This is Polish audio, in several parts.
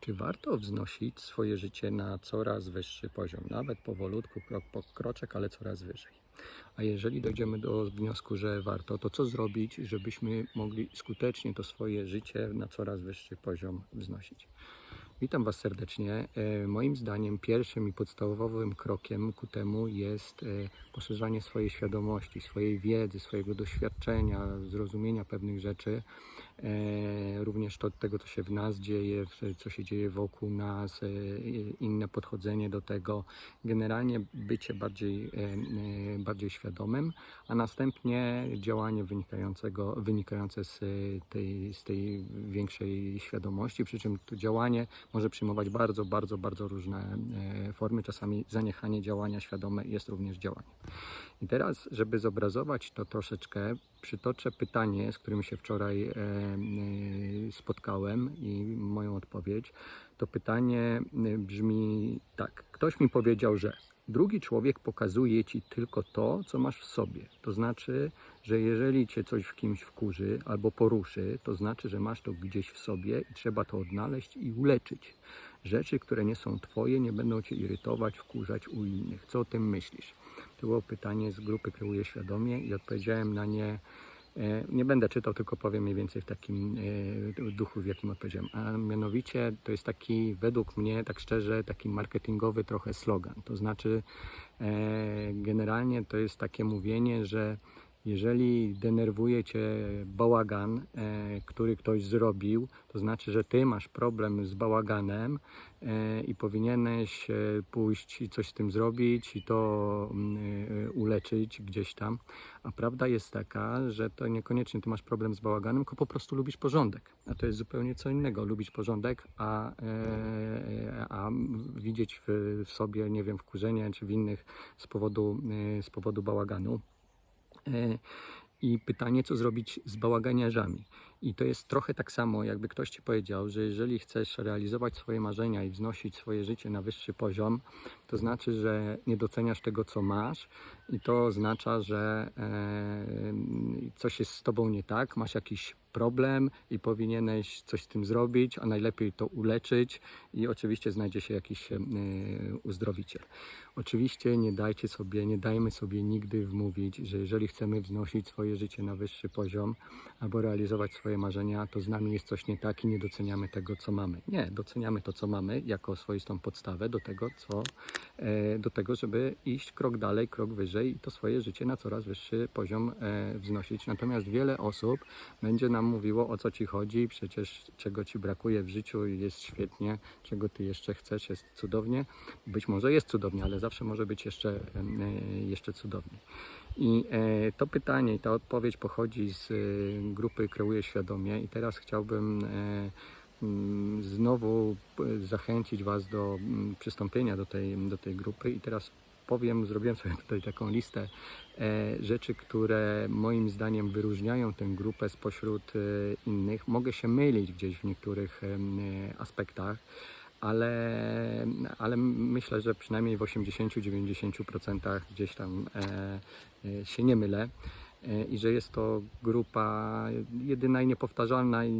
Czy warto wznosić swoje życie na coraz wyższy poziom, nawet powolutku, krok po kroczek, ale coraz wyżej? A jeżeli dojdziemy do wniosku, że warto, to co zrobić, żebyśmy mogli skutecznie to swoje życie na coraz wyższy poziom wznosić? Witam Was serdecznie. E, Moim zdaniem pierwszym i podstawowym krokiem ku temu jest e, poszerzanie swojej świadomości, swojej wiedzy, swojego doświadczenia, zrozumienia pewnych rzeczy, również to, tego, co się w nas dzieje, co się dzieje wokół nas, e, inne podchodzenie do tego, generalnie bycie bardziej, e, e, bardziej świadomym, a następnie działanie wynikającego, wynikające z e, tej, z tej większej świadomości, przy czym to działanie może przyjmować bardzo, bardzo, bardzo różne e, formy. Czasami zaniechanie działania świadome jest również działaniem. I teraz, żeby zobrazować to troszeczkę, przytoczę pytanie, z którym się wczoraj e, e, spotkałem i moją odpowiedź. To pytanie e, brzmi tak. Ktoś mi powiedział, że drugi człowiek pokazuje ci tylko to, co masz w sobie. To znaczy, że jeżeli cię coś w kimś wkurzy albo poruszy, to znaczy, że masz to gdzieś w sobie i trzeba to odnaleźć i uleczyć. Rzeczy, które nie są twoje, nie będą cię irytować, wkurzać u innych. Co o tym myślisz? Było pytanie z grupy Kreuję Świadomie i odpowiedziałem na nie. e, Nie będę czytał, tylko powiem mniej więcej w takim e, duchu, w jakim odpowiedziałem. A mianowicie to jest taki, według mnie, tak szczerze, taki marketingowy trochę slogan. To znaczy, e, generalnie to jest takie mówienie, że jeżeli denerwuje cię bałagan, e, który ktoś zrobił, to znaczy, że ty masz problem z bałaganem e, i powinieneś e, pójść i coś z tym zrobić i to mm, uleczyć gdzieś tam. A prawda jest taka, że to niekoniecznie ty masz problem z bałaganem, tylko po prostu lubisz porządek. A to jest zupełnie co innego. Lubić porządek, a, a widzieć w, w sobie, nie wiem, wkurzenie czy w innych z powodu, z powodu bałaganu. E, I pytanie, co zrobić z bałaganiarzami. I to jest trochę tak samo, jakby ktoś ci powiedział, że jeżeli chcesz realizować swoje marzenia i wznosić swoje życie na wyższy poziom, to znaczy, że nie doceniasz tego, co masz, i to oznacza, że e, coś jest z tobą nie tak, masz jakiś problem i powinieneś coś z tym zrobić, a najlepiej to uleczyć, i oczywiście znajdzie się jakiś e, uzdrowiciel. Oczywiście nie dajcie sobie, nie dajmy sobie nigdy wmówić, że jeżeli chcemy wznosić swoje życie na wyższy poziom albo realizować swoje marzenia, to z nami jest coś nie tak i nie doceniamy tego, co mamy. Nie, doceniamy to, co mamy jako swoistą podstawę do tego, co, e, do tego, żeby iść krok dalej, krok wyżej i to swoje życie na coraz wyższy poziom e, wznosić. Natomiast wiele osób będzie nam mówiło, o co ci chodzi, przecież czego ci brakuje w życiu jest świetnie, czego ty jeszcze chcesz, jest cudownie. Być może jest cudownie, ale zawsze może być jeszcze, e, jeszcze cudowniej. I e, to pytanie i ta odpowiedź pochodzi z e, grupy Kreuję Świadomie i teraz chciałbym znowu zachęcić Was do przystąpienia do tej, do tej grupy i teraz powiem, zrobiłem sobie tutaj taką listę e, rzeczy, które moim zdaniem wyróżniają tę grupę spośród e, innych. Mogę się mylić gdzieś w niektórych e, aspektach, ale, ale myślę, że przynajmniej w 80-90% gdzieś tam się nie mylę. E, I że jest to grupa jedyna i niepowtarzalna i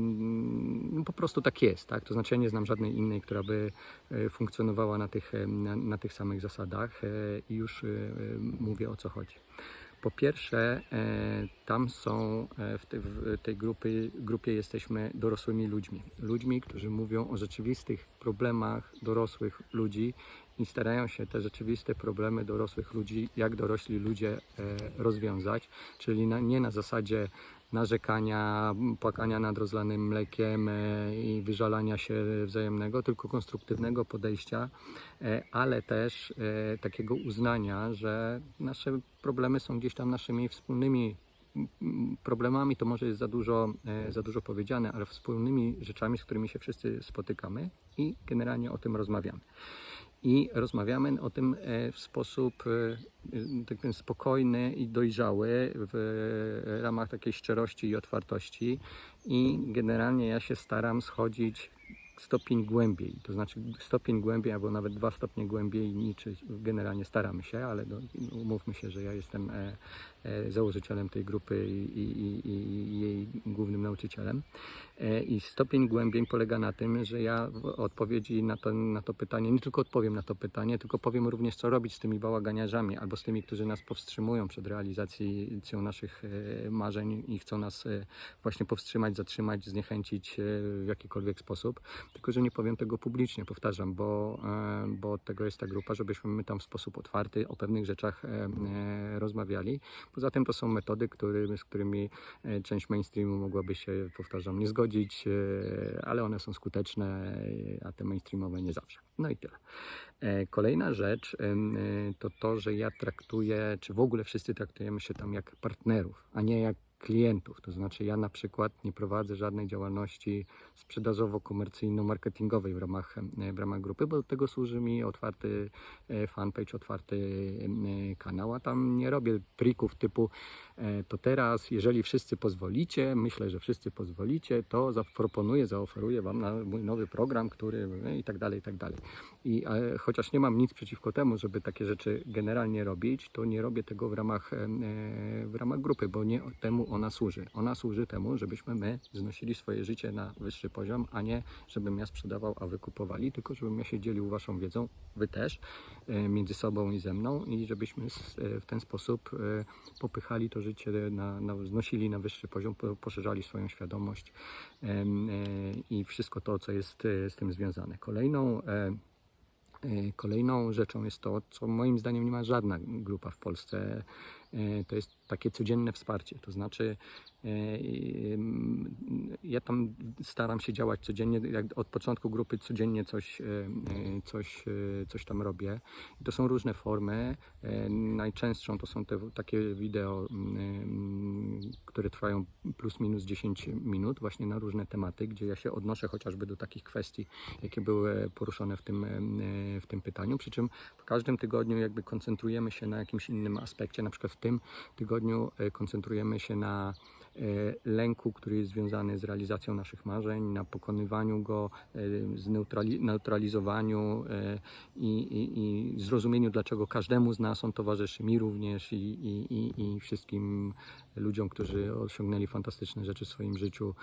no, po prostu tak jest, tak? To znaczy ja nie znam żadnej innej, która by e, funkcjonowała na tych, e, na, na tych samych zasadach i już mówię o co chodzi. Po pierwsze, tam są w, tej- w tej grupy, grupie jesteśmy dorosłymi ludźmi. Ludźmi, którzy mówią o rzeczywistych problemach dorosłych ludzi i starają się te rzeczywiste problemy dorosłych ludzi, jak dorośli ludzie e, rozwiązać, czyli na, nie na zasadzie narzekania, płakania nad rozlanym mlekiem e, i wyżalania się wzajemnego, tylko konstruktywnego podejścia, e, ale też takiego uznania, że nasze problemy są gdzieś tam naszymi wspólnymi problemami, to może jest za dużo, e, za dużo powiedziane, ale wspólnymi rzeczami, z którymi się wszyscy spotykamy i generalnie o tym rozmawiamy. I rozmawiamy o tym e, w sposób e, tak powiem, spokojny i dojrzały w ramach takiej szczerości i otwartości. I generalnie ja się staram schodzić stopień głębiej, to znaczy stopień głębiej albo nawet dwa stopnie głębiej, niczy generalnie staramy się, ale no, umówmy się, że ja jestem założycielem tej grupy i, i, i, jej głównym nauczycielem. E, I stopień głębiej polega na tym, że ja w odpowiedzi na to, na to pytanie, nie tylko odpowiem na to pytanie, tylko powiem również, co robić z tymi bałaganiarzami albo z tymi, którzy nas powstrzymują przed realizacją naszych e, marzeń i chcą nas e, właśnie powstrzymać, zatrzymać, zniechęcić e, w jakikolwiek sposób. Tylko, że nie powiem tego publicznie, powtarzam, bo, e, bo tego jest ta grupa, żebyśmy my tam w sposób otwarty o pewnych rzeczach e, e, rozmawiali. Poza tym to są metody, który, z którymi e, część mainstreamu mogłaby się, powtarzam, nie zgodzić, e, ale one są skuteczne, e, a te mainstreamowe nie zawsze. No i tyle. Kolejna rzecz to to, że ja traktuję, czy w ogóle wszyscy traktujemy się tam jak partnerów, a nie jak klientów. To znaczy ja na przykład nie prowadzę żadnej działalności sprzedażowo-komercyjno-marketingowej w ramach, e, w ramach grupy, bo do tego służy mi otwarty e, fanpage, otwarty e, kanał, a tam nie robię trików typu to teraz, jeżeli wszyscy pozwolicie, myślę, że wszyscy pozwolicie, to zaproponuję, zaoferuję Wam na mój nowy program, który e, i tak dalej, i tak dalej. I e, chociaż nie mam nic przeciwko temu, żeby takie rzeczy generalnie robić, to nie robię tego w ramach, e, w ramach grupy, bo nie temu ona służy. Ona służy temu, żebyśmy my znosili swoje życie na wyższy poziom, a nie żebym ja sprzedawał, a wy kupowali, tylko żebym ja się dzielił waszą wiedzą, wy też, e, między sobą i ze mną i żebyśmy e, w ten sposób e, popychali to życie, na, na, znosili na wyższy poziom, po- poszerzali swoją świadomość e, i wszystko to, co jest e, z tym związane. Kolejną e, Kolejną rzeczą jest to, co moim zdaniem nie ma żadna grupa w Polsce, to jest takie codzienne wsparcie. To znaczy, e, ja tam staram się działać codziennie, od początku grupy codziennie coś, e, e, coś, coś tam robię. To są różne formy. Najczęstszą to są te takie wideo, które trwają plus minus 10 minut, właśnie na różne tematy, gdzie ja się odnoszę chociażby do takich kwestii, jakie były poruszone w tym, w tym pytaniu. Przy czym w każdym tygodniu jakby koncentrujemy się na jakimś innym aspekcie. Na przykład w tym tygodniu e, koncentrujemy się na lęku, który jest związany z realizacją naszych marzeń, na pokonywaniu go, e, zneutrali- neutralizowaniu e, i, i, i zrozumieniu, dlaczego każdemu z nas on towarzyszy, mi również i, i, i, i wszystkim ludziom, którzy osiągnęli fantastyczne rzeczy w swoim życiu,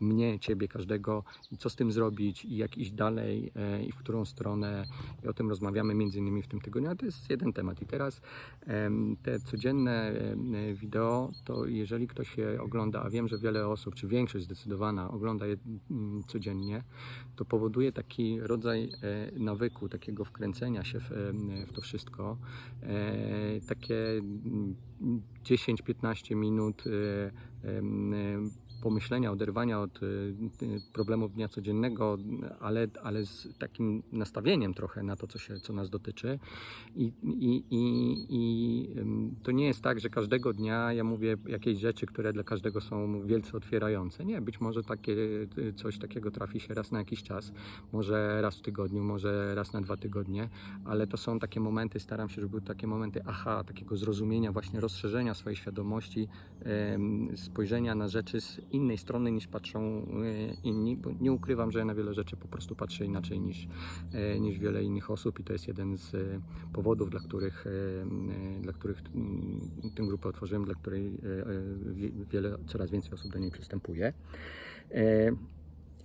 mnie, ciebie, każdego, i co z tym zrobić, i jak iść dalej, e, i w którą stronę. I o tym rozmawiamy między innymi w tym tygodniu, ale to jest jeden temat. I teraz te codzienne wideo, to jeżeli ktoś je ogląda, a wiem, że wiele osób, czy większość zdecydowana ogląda je mm, codziennie, to powoduje taki rodzaj e, nawyku, takiego wkręcenia się w, em, w to wszystko. E, takie mm, 10-15 minut e, em, em, pomyślenia, oderwania od e, e, problemów dnia codziennego, ale, ale z takim nastawieniem trochę na to, co, się, co nas dotyczy. I, i, i, i to nie jest tak, że każdego dnia ja mówię jakieś rzeczy, które dla każdego są wielce otwierające. Nie, być może takie, e, coś takiego trafi się raz na jakiś czas, może raz w tygodniu, może raz na dwa tygodnie, ale to są takie momenty, staram się, żeby były takie momenty aha, takiego zrozumienia, właśnie rozszerzenia swojej świadomości, spojrzenia na rzeczy z innej strony niż patrzą e, inni, bo nie ukrywam, że ja na wiele rzeczy po prostu patrzę inaczej niż, e, niż wiele innych osób i to jest jeden z e, powodów, dla których, dla których mm, tę grupę otworzyłem, dla której wie- wiele, coraz więcej osób do niej przystępuje.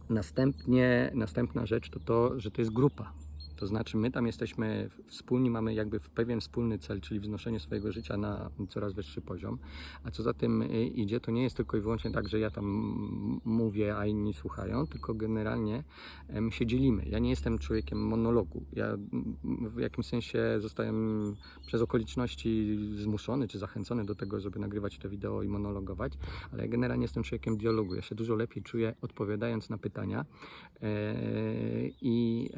Następnie, następna rzecz to to, że to jest grupa. To znaczy, my tam jesteśmy wspólni, mamy jakby pewien wspólny cel, czyli wznoszenie swojego życia na coraz wyższy poziom. A co za tym y, idzie, to nie jest tylko i wyłącznie tak, że ja tam mówię, a inni słuchają, tylko generalnie my się dzielimy. Ja nie jestem człowiekiem monologu. Ja w jakimś sensie zostałem przez okoliczności zmuszony czy zachęcony do tego, żeby nagrywać te wideo i monologować, ale ja generalnie jestem człowiekiem dialogu. Ja się dużo lepiej czuję odpowiadając na pytania e, i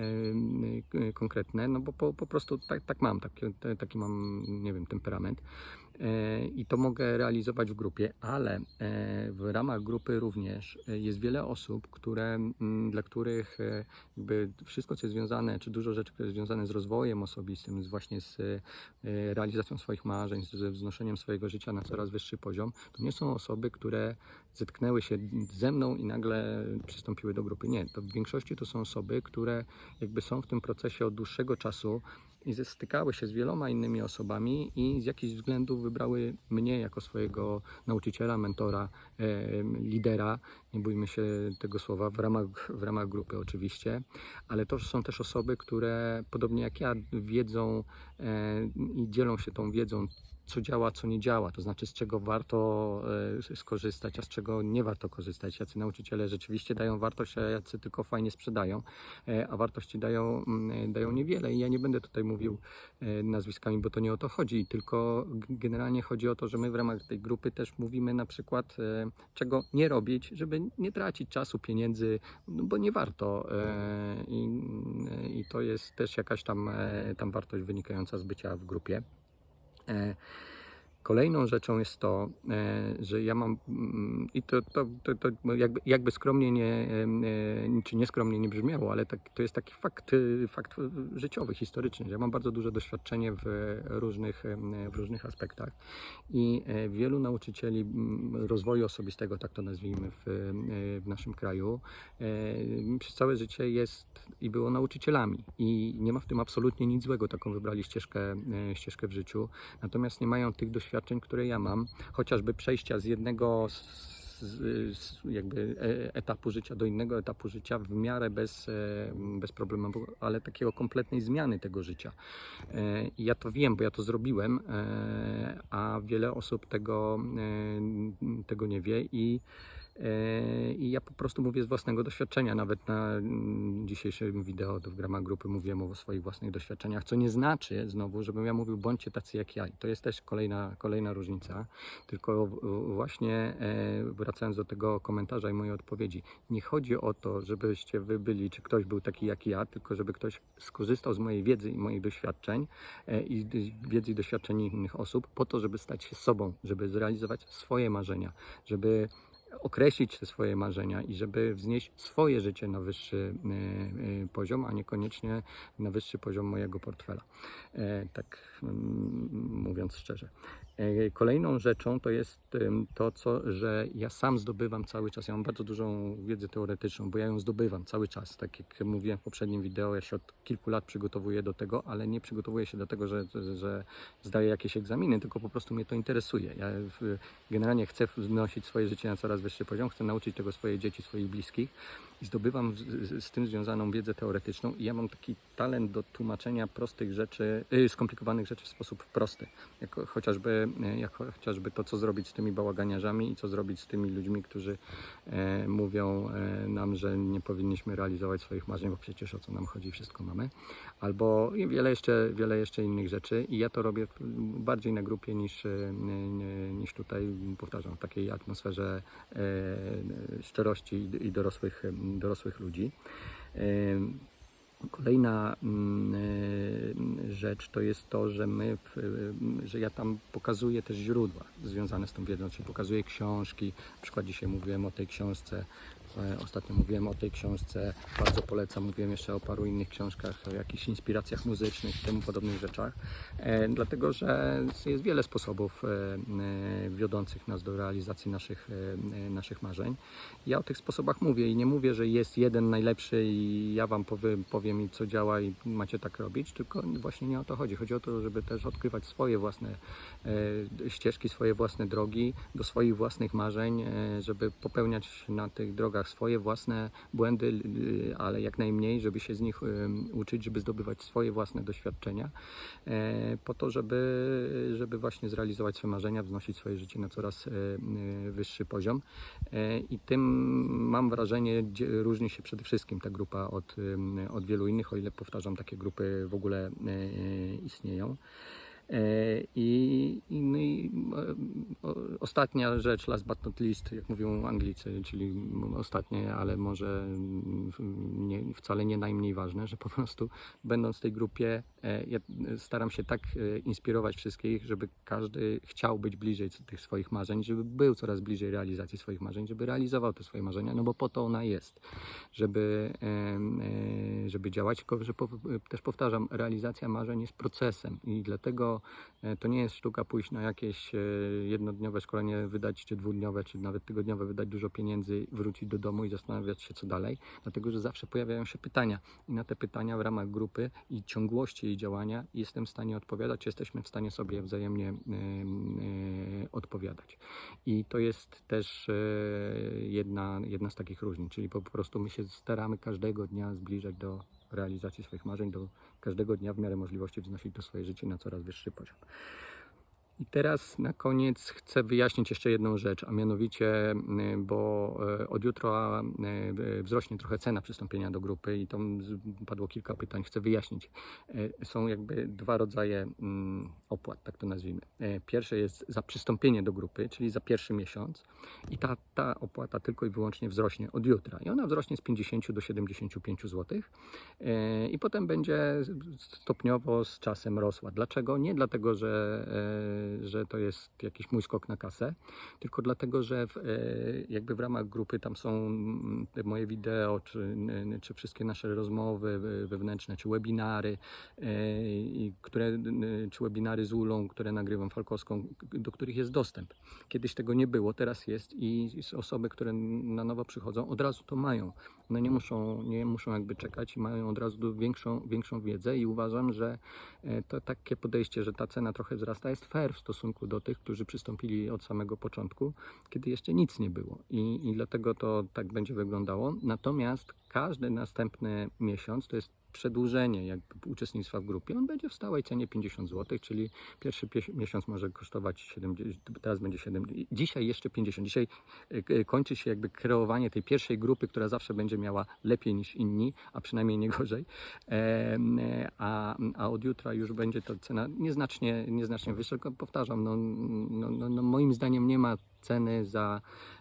konkretne, no bo po, po prostu tak, tak mam, taki, taki mam, nie wiem, temperament. I to mogę realizować w grupie, ale e, w ramach grupy również e, jest wiele osób, które, dla których e, jakby wszystko, co jest związane, czy dużo rzeczy, które jest związane z rozwojem osobistym, z właśnie z realizacją swoich marzeń, ze wznoszeniem swojego życia na coraz wyższy poziom, to nie są osoby, które zetknęły się ze mną i nagle przystąpiły do grupy. Nie, to w większości to są osoby, które jakby są w tym procesie od dłuższego czasu i stykały się z wieloma innymi osobami i z jakichś względów wybrały mnie jako swojego nauczyciela, mentora, lidera, nie bójmy się tego słowa, w ramach, w ramach grupy oczywiście, ale to są też osoby, które podobnie jak ja wiedzą e, i dzielą się tą wiedzą, co działa, co nie działa, to znaczy z czego warto e, skorzystać, a z czego nie warto korzystać. Jacy nauczyciele rzeczywiście dają wartość, a jacy tylko fajnie sprzedają, e, a wartości dają, mm, dają niewiele. I ja nie będę tutaj mówił e, nazwiskami, bo to nie o to chodzi, tylko generalnie chodzi o to, że my w ramach tej grupy też mówimy na przykład, e, czego nie robić, żeby nie tracić czasu, pieniędzy, no bo nie warto. e, I, I to jest też jakaś tam, e, tam wartość wynikająca z bycia w grupie. E, Kolejną rzeczą jest to, e, że ja mam, mm, i to, to, to, to jakby, jakby skromnie nie, em, e, czy nieskromnie nie brzmiało, ale tak, to jest taki fakt, e, fakt życiowy, historyczny, że ja mam bardzo duże doświadczenie w różnych, w różnych aspektach i e, wielu nauczycieli mm, rozwoju osobistego, tak to nazwijmy, w, e, w naszym kraju, e, przez całe życie jest i było nauczycielami i nie ma w tym absolutnie nic złego, taką wybrali ścieżkę, e, ścieżkę w życiu, natomiast nie mają tych doświadczeń, które ja mam, chociażby przejścia z jednego z, z, jakby e, etapu życia do innego etapu życia w miarę bez, e, bez problemu, ale takiego kompletnej zmiany tego życia. E, I ja to wiem, bo ja to zrobiłem, a wiele osób tego, tego nie wie i I ja po prostu mówię z własnego doświadczenia. Nawet na mm, dzisiejszym wideo w ramach grupy mówiłem o swoich własnych doświadczeniach, co nie znaczy znowu, żebym ja mówił, bądźcie tacy jak ja. I to jest też kolejna, kolejna różnica. Tylko właśnie e, wracając do tego komentarza i mojej odpowiedzi, nie chodzi o to, żebyście wy byli, czy ktoś był taki jak ja, tylko żeby ktoś skorzystał z mojej wiedzy i moich doświadczeń e, i wiedzy i doświadczeń innych osób po to, żeby stać się sobą, żeby zrealizować swoje marzenia, żeby określić te swoje marzenia i żeby wznieść swoje życie na wyższy e, e, poziom, a niekoniecznie na wyższy poziom mojego portfela. E, Tak mówiąc szczerze. E, Kolejną rzeczą to jest to, co, że ja sam zdobywam cały czas. Ja mam bardzo dużą wiedzę teoretyczną, bo ja ją zdobywam cały czas. Tak jak mówiłem w poprzednim wideo, ja się od kilku lat przygotowuję do tego, ale nie przygotowuję się do tego, że, że zdaję jakieś egzaminy, tylko po prostu mnie to interesuje. Ja generalnie chcę wnosić swoje życie na coraz wyższy poziom, chcę nauczyć tego swoje dzieci, swoich bliskich i zdobywam z, z, tym związaną wiedzę teoretyczną i ja mam taki talent do tłumaczenia prostych rzeczy, y, skomplikowanych rzeczy w sposób prosty. Jak chociażby, y, jak chociażby to, co zrobić z tymi bałaganiarzami i co zrobić z tymi ludźmi, którzy e, mówią e, nam, że nie powinniśmy realizować swoich marzeń, bo przecież o co nam chodzi, wszystko mamy. Albo wiele jeszcze, wiele jeszcze innych rzeczy i ja to robię bardziej na grupie niż, e, niż tutaj, powtarzam, w takiej atmosferze e, szczerości i- i dorosłych, dorosłych ludzi. Kolejna mm, e, rzecz to jest to, że my, e, że ja tam pokazuję też źródła związane z tą wiedzą, czyli pokazuję książki. Na przykład dzisiaj mówiłem o tej książce, ostatnio mówiłem o tej książce, bardzo polecam, mówiłem jeszcze o paru innych książkach, o jakichś inspiracjach muzycznych i temu podobnych rzeczach, e, dlatego że jest wiele sposobów e, e, wiodących nas do realizacji naszych, e, e, naszych marzeń. Ja o tych sposobach mówię i nie mówię, że jest jeden najlepszy i ja Wam powiem, powiem i co działa i macie tak robić, tylko właśnie nie o to chodzi. Chodzi o to, żeby też odkrywać swoje własne e, ścieżki, swoje własne drogi do swoich własnych marzeń, e, żeby popełniać na tych drogach swoje własne błędy, l- ale jak najmniej, żeby się z nich uczyć, żeby zdobywać swoje własne doświadczenia, e, po to, żeby, żeby właśnie zrealizować swoje marzenia, wznosić swoje życie na coraz e, e, wyższy poziom. E, I tym mam wrażenie, różni się przede wszystkim ta grupa od, od wielu innych, o ile powtarzam, takie grupy w ogóle istnieją. E, I, i, no i ostatnia rzecz, last but not least, jak mówią Anglicy, czyli ostatnie, ale może nie, wcale nie najmniej ważne, że po prostu będąc w tej grupie, e, ja staram się tak e, inspirować wszystkich, żeby każdy chciał być bliżej tych swoich marzeń, żeby był coraz bliżej realizacji swoich marzeń, żeby realizował te swoje marzenia, no bo po to ona jest, żeby, żeby działać, tylko że po, też powtarzam, realizacja marzeń jest procesem i dlatego e, to nie jest sztuka pójść na jakieś e, jednodniowe szkolenie, wydać czy dwudniowe, czy nawet tygodniowe, wydać dużo pieniędzy, wrócić do domu i zastanawiać się co dalej, dlatego że zawsze pojawiają się pytania. I na te pytania w ramach grupy i ciągłości jej działania jestem w stanie odpowiadać, jesteśmy w stanie sobie wzajemnie em, e, odpowiadać. I to jest też jedna, jedna z takich różnic, czyli po prostu my się staramy każdego dnia zbliżać do realizacji swoich marzeń, do każdego dnia w miarę możliwości wznosić to swoje życie na coraz wyższy poziom. I teraz na koniec chcę wyjaśnić jeszcze jedną rzecz, a mianowicie, y, bo y, od jutra y, wzrośnie trochę cena przystąpienia do grupy i tam padło kilka pytań, chcę wyjaśnić. Są jakby dwa rodzaje mm, opłat, tak to nazwijmy. Pierwsze jest za przystąpienie do grupy, czyli za pierwszy miesiąc i ta, ta opłata tylko i wyłącznie wzrośnie od jutra i ona wzrośnie z 50 do 75 zł i potem będzie stopniowo z czasem rosła. Dlaczego? Nie dlatego, że, że to jest jakiś mój skok na kasę, tylko dlatego, że w, e, jakby w ramach grupy tam są moje wideo, czy, czy wszystkie nasze rozmowy we- wewnętrzne, czy webinary, e, które, czy webinary z Ulą, które nagrywam Falkowską, do których jest dostęp. Kiedyś tego nie było, teraz jest i osoby, które na nowo przychodzą, od razu to mają. One nie muszą, nie muszą jakby czekać i mają od razu większą, większą wiedzę i uważam, że e, to takie podejście, że ta cena trochę wzrasta jest fair w stosunku do tych, którzy przystąpili od samego początku, kiedy jeszcze nic nie było i, i dlatego to tak będzie wyglądało. Natomiast każdy następny miesiąc to jest przedłużenie jakby uczestnictwa w grupie. On będzie w stałej cenie 50 zł, czyli pierwszy pie- miesiąc może kosztować 70, teraz będzie 7, dzisiaj jeszcze 50. Dzisiaj e, k- kończy się jakby kreowanie tej pierwszej grupy, która zawsze będzie miała lepiej niż inni, a przynajmniej nie gorzej. E, A, a od jutra już będzie to cena nieznacznie, nieznacznie. Tylko powtarzam, no, no, no, no moim zdaniem nie ma ceny za e,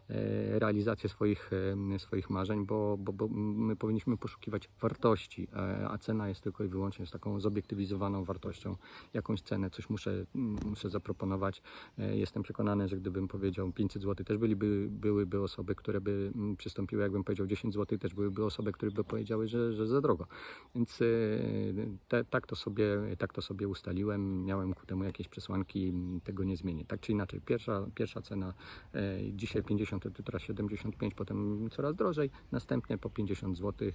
realizację swoich, e, swoich marzeń, bo, bo, bo my powinniśmy poszukiwać wartości, e, a cena jest tylko i wyłącznie z taką zobiektywizowaną wartością. Jakąś cenę, coś muszę, muszę zaproponować. E, Jestem przekonany, że gdybym powiedział 500 zł, też byliby, byłyby osoby, które by mm, przystąpiły. Jakbym powiedział 10 zł, też byłyby osoby, które by powiedziały, że, że za drogo. Więc e, te, tak, to sobie, tak to sobie ustaliłem. Miałem ku temu jakieś przesłanki, tego nie zmienię. Tak czy inaczej, pierwsza, pierwsza cena e, dzisiaj 50, jutro 75, potem coraz drożej, następnie po 50 zł.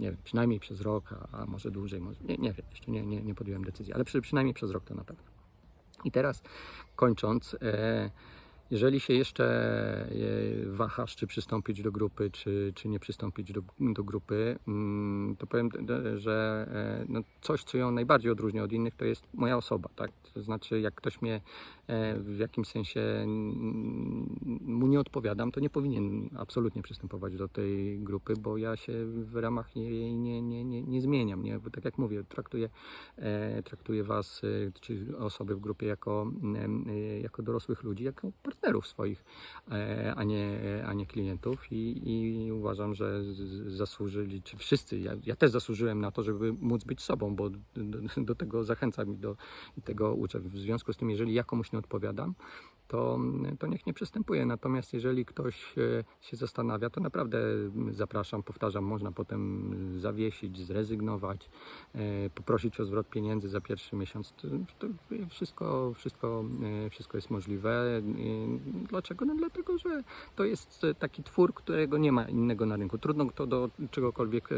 Nie wiem, przynajmniej przez rok, a, a może dłużej, może, nie, nie wiem, jeszcze nie, nie, nie podjąłem decyzji, ale przy, przynajmniej przez rok to na pewno. I teraz kończąc, e, jeżeli się jeszcze e, wahasz, czy przystąpić do grupy, czy, czy nie przystąpić do, do grupy, mm, to powiem, że e, no coś, co ją najbardziej odróżnia od innych, to jest moja osoba, tak? To znaczy, jak ktoś mnie e, w jakimś sensie mu nie odpowiadam, to nie powinien absolutnie przystępować do tej grupy, bo ja się w ramach jej nie, nie, nie, nie zmieniam, nie? Bo tak jak mówię, traktuję, traktuję Was, czy osoby w grupie jako, jako dorosłych ludzi, jako partnerów swoich, e, a nie, a nie klientów i, i uważam, że zasłużyli, czy wszyscy, ja, ja też zasłużyłem na to, żeby móc być sobą, bo do, do tego zachęcam i, do, i tego uczę. W związku z tym, jeżeli ja komuś nie odpowiadam, to, to niech nie przystępuje. Natomiast jeżeli ktoś e, się zastanawia, to naprawdę zapraszam, powtarzam, można potem zawiesić, zrezygnować, e, poprosić o zwrot pieniędzy za pierwszy miesiąc. To, wszystko, wszystko, e, wszystko jest możliwe. Dlaczego? No dlatego, że to jest taki twór, którego nie ma innego na rynku. Trudno to do czegokolwiek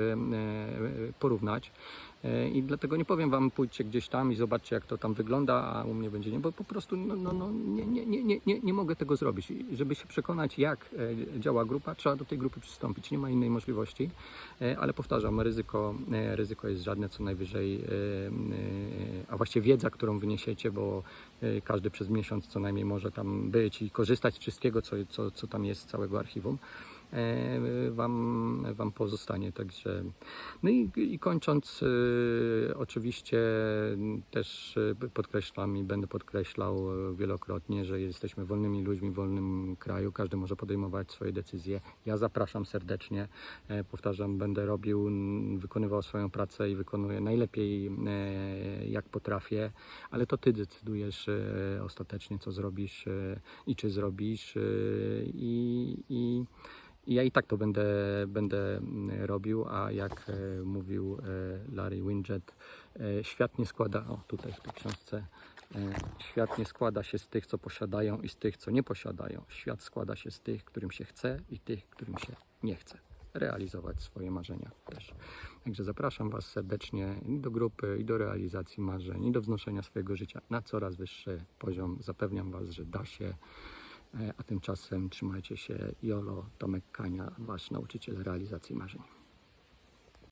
porównać. E, I dlatego nie powiem Wam, pójdźcie gdzieś tam i zobaczcie, jak to tam wygląda, a u mnie będzie nie, bo po prostu no, no, no, nie, nie, nie, nie, nie, mogę tego zrobić. Żeby się przekonać, jak e, działa grupa, trzeba do tej grupy przystąpić. Nie ma innej możliwości, E, ale powtarzam, ryzyko, ryzyko jest żadne, co najwyżej, a właściwie wiedza, którą wyniesiecie, bo każdy przez miesiąc co najmniej może tam być i korzystać z wszystkiego, co, co, co tam jest z całego archiwum. E, wam, wam pozostanie. Także, no i, i kończąc, e, oczywiście też e, podkreślam i będę podkreślał wielokrotnie, że jesteśmy wolnymi ludźmi w wolnym kraju, każdy może podejmować swoje decyzje. Ja zapraszam serdecznie, powtarzam, będę robił, wykonywał swoją pracę i wykonuję najlepiej jak potrafię, ale to ty decydujesz ostatecznie, co zrobisz i czy zrobisz i, i ja i tak to będę, będę mm, robił, a jak e, mówił e, Larry Winget, e, świat nie składa, o tutaj w tej książce, świat nie składa się z tych, co posiadają i z tych, co nie posiadają. Świat składa się z tych, którym się chce i tych, którym się nie chce realizować swoje marzenia też. Także zapraszam Was serdecznie i do grupy, i do realizacji marzeń, i do wznoszenia swojego życia na coraz wyższy poziom. Zapewniam Was, że da się. E, A tymczasem trzymajcie się. Jolo, Tomek Kania, Wasz nauczyciel realizacji marzeń.